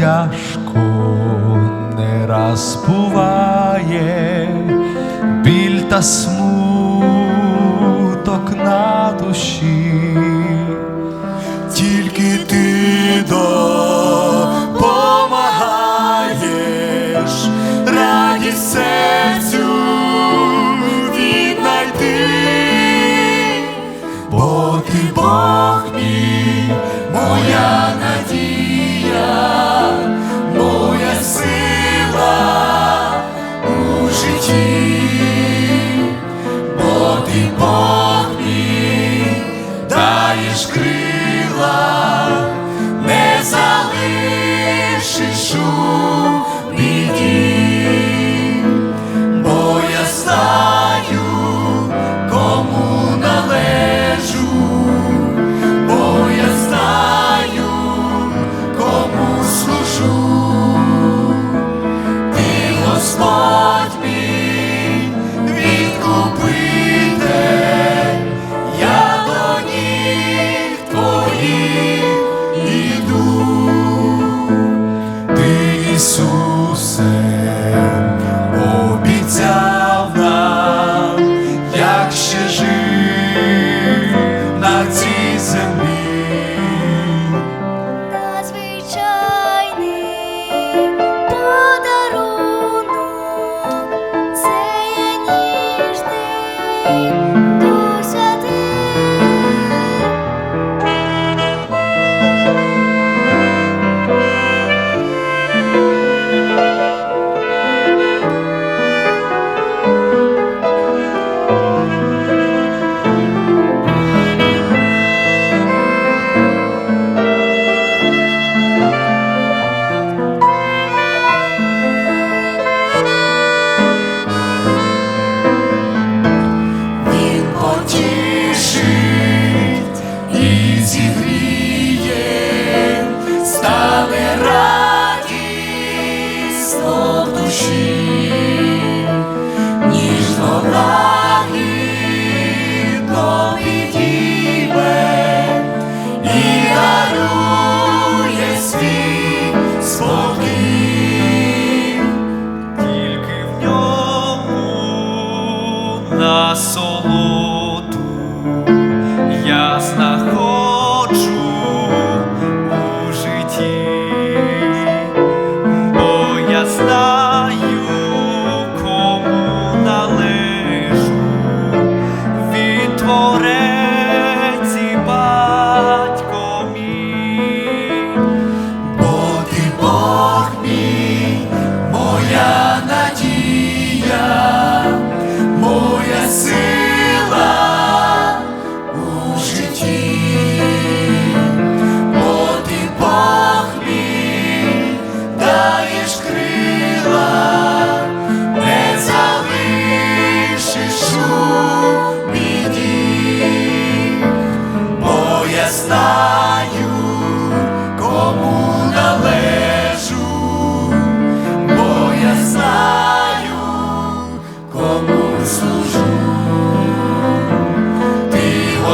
тяжко не разбуває біль та смуток на душі, тільки ти. даш крила, не залишиш.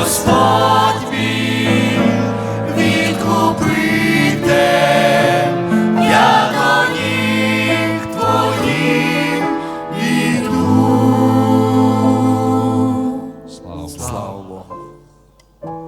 Господь мій.